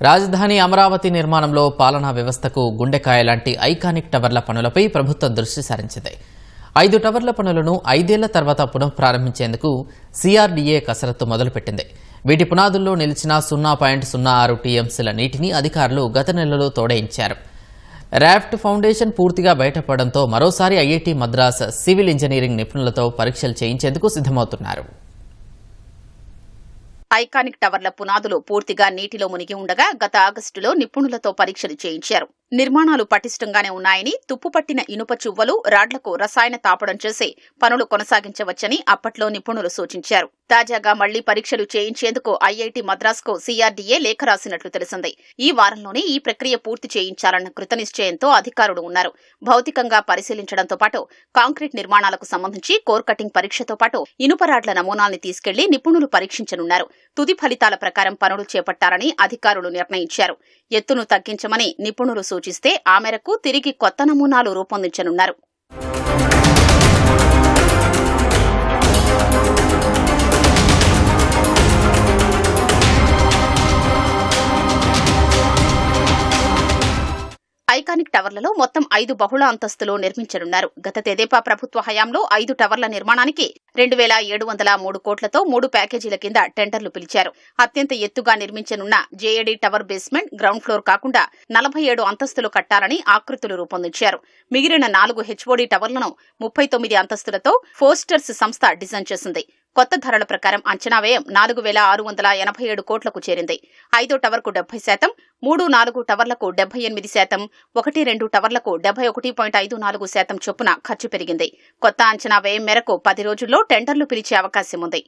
రాజధాని అమరావతి నిర్మాణంలో పాలనా వ్యవస్థకు గుండెకాయ లాంటి ఐకానిక్ టవర్ల పనులపై ప్రభుత్వం దృష్టి సారించింది. ఐదు టవర్ల పనులను ఐదేళ్ళ తర్వాత పునఃప్రారంభించేందుకు సిఆర్డీఏ కసరత్తు మొదలుపెట్టింది. వీటి పునాదుల్లో నిలిచిన సున్నా పాయింట్ సున్నా ఆరు టీఎంసీల నీటిని అధికారులు గత నెలలో తోడయించారు. రాఫ్ట్ ఫౌండేషన్ పూర్తిగా బయటపడడంతో మరోసారి ఐఐటి మద్రాస్ సివిల్ ఇంజనీరింగ్ నిపుణులతో పరీక్షలు చేయించేందుకు సిద్ధమవుతున్నారు. ఐకానిక్ టవర్ల పునాదులు పూర్తిగా నీటిలో మునిగి ఉండగా గత ఆగస్టులో నిపుణులతో పరీక్షలు చేయించారు. నిర్మాణాలు పటిష్టంగానే ఉన్నాయని తుప్పుపట్టిన ఇనుప చువ్వలు రాడ్లకు రసాయన తాపడం చేసి పనులు కొనసాగించవచ్చని అప్పట్లో నిపుణులు సూచించారు. తాజాగా మళ్ళీ పరీక్షలు చేయించేందుకు ఐఐటి మద్రాస్కు సీఆర్డీఏ లేఖ రాసినట్లు తెలిసింది. ఈ వారంలోనే ఈ ప్రక్రియ పూర్తి చేయించాలన్న కృతనిశ్చయంతో అధికారులు ఉన్నారు. భౌతికంగా పరిశీలించడంతో పాటు కాంక్రీట్ నిర్మాణాలకు సంబంధించి కోర్ కటింగ్ పరీక్షతో పాటు ఇనుప రాడ్ల నమూనాల్ని తీసుకెళ్ళి నిపుణులు పరీక్షించనున్నారు. తుది ఫలితాల ప్రకారం పనులు చేపట్టాలని అధికారులు నిర్ణయించారు. ఎత్తును తగ్గించమని నిపుణులు సూచిస్తే ఆ మేరకు తిరిగి కొత్త నమూనాలు రూపొందించనున్నారు. ఐకానిక్ టవర్లలో మొత్తం ఐదు బహుళ అంతస్తులు నిర్మించనున్నారు. గత తెదేపా ప్రభుత్వ హయాంలో ఐదు టవర్ల నిర్మాణానికి రెండు వేల ఏడు వందల మూడు కోట్లతో మూడు ప్యాకేజీల కింద టెండర్లు పిలిచారు. అత్యంత ఎత్తుగా నిర్మించనున్న JAD tower basement ground floor కాకుండా నలభై ఏడు అంతస్తులు కట్టాలని ఆకృతులు రూపొందించారు. మిగిలిన నాలుగు హెచ్ఓడి టవర్లను ముప్పై తొమ్మిది అంతస్తులతో ఫోస్టర్స్ సంస్థ డిజైన్ చేసింది. కొత్త ధరల ప్రకారం అంచనా వ్యయం నాలుగు వేల ఆరు వందల ఎనభై ఏడు కోట్లకు చేరింది. ఐదో టవర్కు డెబ్బై శాతం మూడు నాలుగు టవర్లకు డెబ్బై ఎనిమిది శాతం ఒకటి రెండు టవర్లకు డెబ్బై ఒకటి పాయింట్ ఐదు నాలుగు శాతం చొప్పున ఖర్చు పెరిగింది. కొత్త అంచనా వ్యయం మేరకు పది రోజుల్లో టెండర్లు పిలిచే అవకాశం ఉంది.